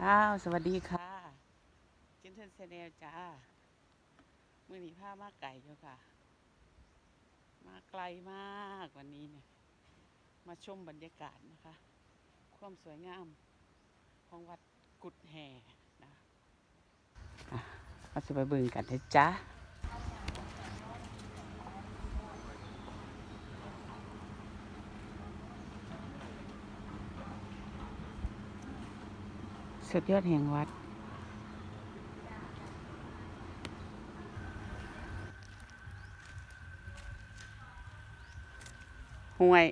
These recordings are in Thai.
ข้าวสวัสดีค่ะจินเทนเซเนลจ้ามือหนีผ้ามาไก่เจ้าค่ะ มาไกลมากวันนี้เนี่ย มาชมบรรยากาศนะคะ ความสวยงามของวัดกุดแห่นะอะมาสิไปเบิ่งกันนะจ๊ะ สุดยอดแห่งวัดห่วย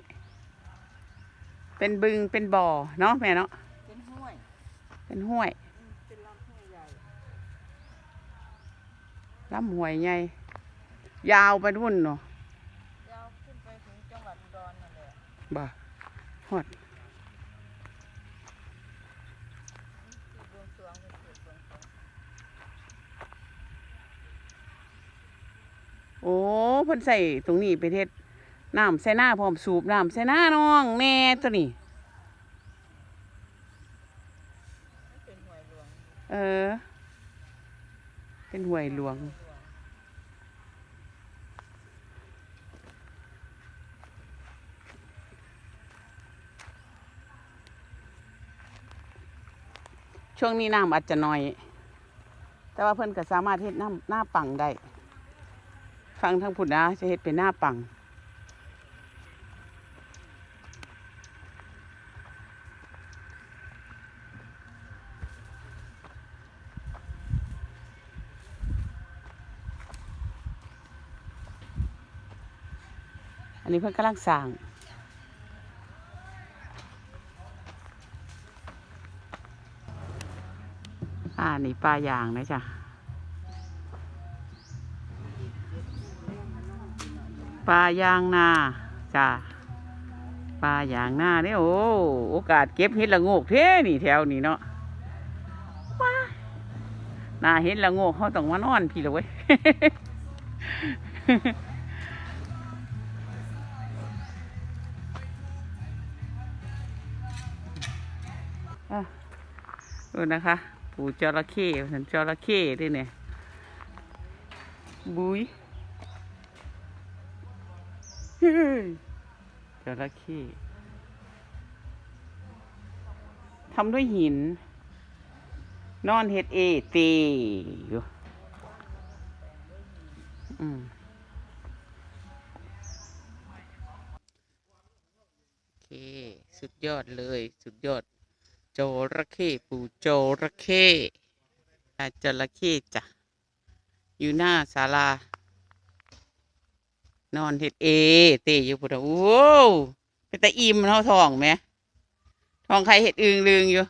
เป็นบึงเป็นบ่อเนาะแม่เนาะ เป็นห้วย เป็นห้วยอืมเป็นลำห้วยใหญ่ลำห้วยใหญ่ ยาวไปนู่นเนาะ ยาวขึ้นไปถึงจังหวัดอุดรนั่นแหละบ่ฮอด ที่บวงสรวงเป็นจุดบวงสรวง โอ้เพิ่นใส่ตรงนี้ไปเฮ็ดน้ำใส่หน้าพร้อมสูบน้ำใส่หน้าน้องแม่ตัวนี้เเออ เป็นห้วยหลวง ช่วงนี้น้ำอาจจะน้อย แต่ว่าเพิ่อนก็สามารถเฮ็ดน้ำหน้าปังได้ ฟังทางผุดนะจะเฮ็ดเป็นหน้าปังอันนี้เพิ่นกำลังสร้างอ่านี่ปลายางนะจ๊ะ ปลายางนาจ้ะปลายางนาเนี่ยโอ้โอกาสเก็บเห็ดละโงกเท่นี่แถวนี้เนาะว้านาเห็ดละโงกเขาต้องมานอนพี่เลยเว้ยอะดูนะคะ ปูจระเข้เห็นจระเข้ด้วยเนี่ยบุย้ย จระเข้ทำด้วยหิน นอนเฮ็ดเอเตอยู่อืมโอเค สุดยอดเลย สุดยอด โจระเข้ปูโจระเข้อาจระเข้จ้ะอยู่หน้าศาลา นอนเฮ็ดเอเตอยู่พุทธโอ้เป็นตาอิ่มเท่าทองไหมทองใครเห็ดอึงลึงอยู่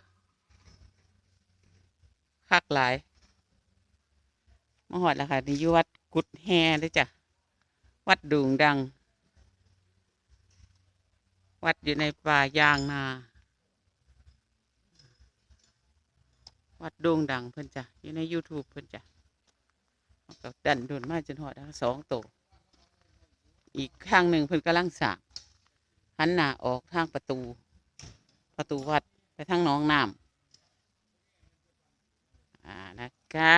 คักหลายมาหอดแล้วค่ะนี่อยู่วัดกุดแฮเลยจ้ะ วัดดุงดัง วัดอยู่ในป่ายางนา วัดด่งดังเพิ่นจ้ะ อยู่ใน YouTube เพิ่นจ้ะดันโดนมาจนหอดสองโตว อีกข้างหนึ่งเพิ่นกำลังสร้างหันหน้าออกทางประตู ประตูวัดไปทางหน้องน้ำอ่านะคะ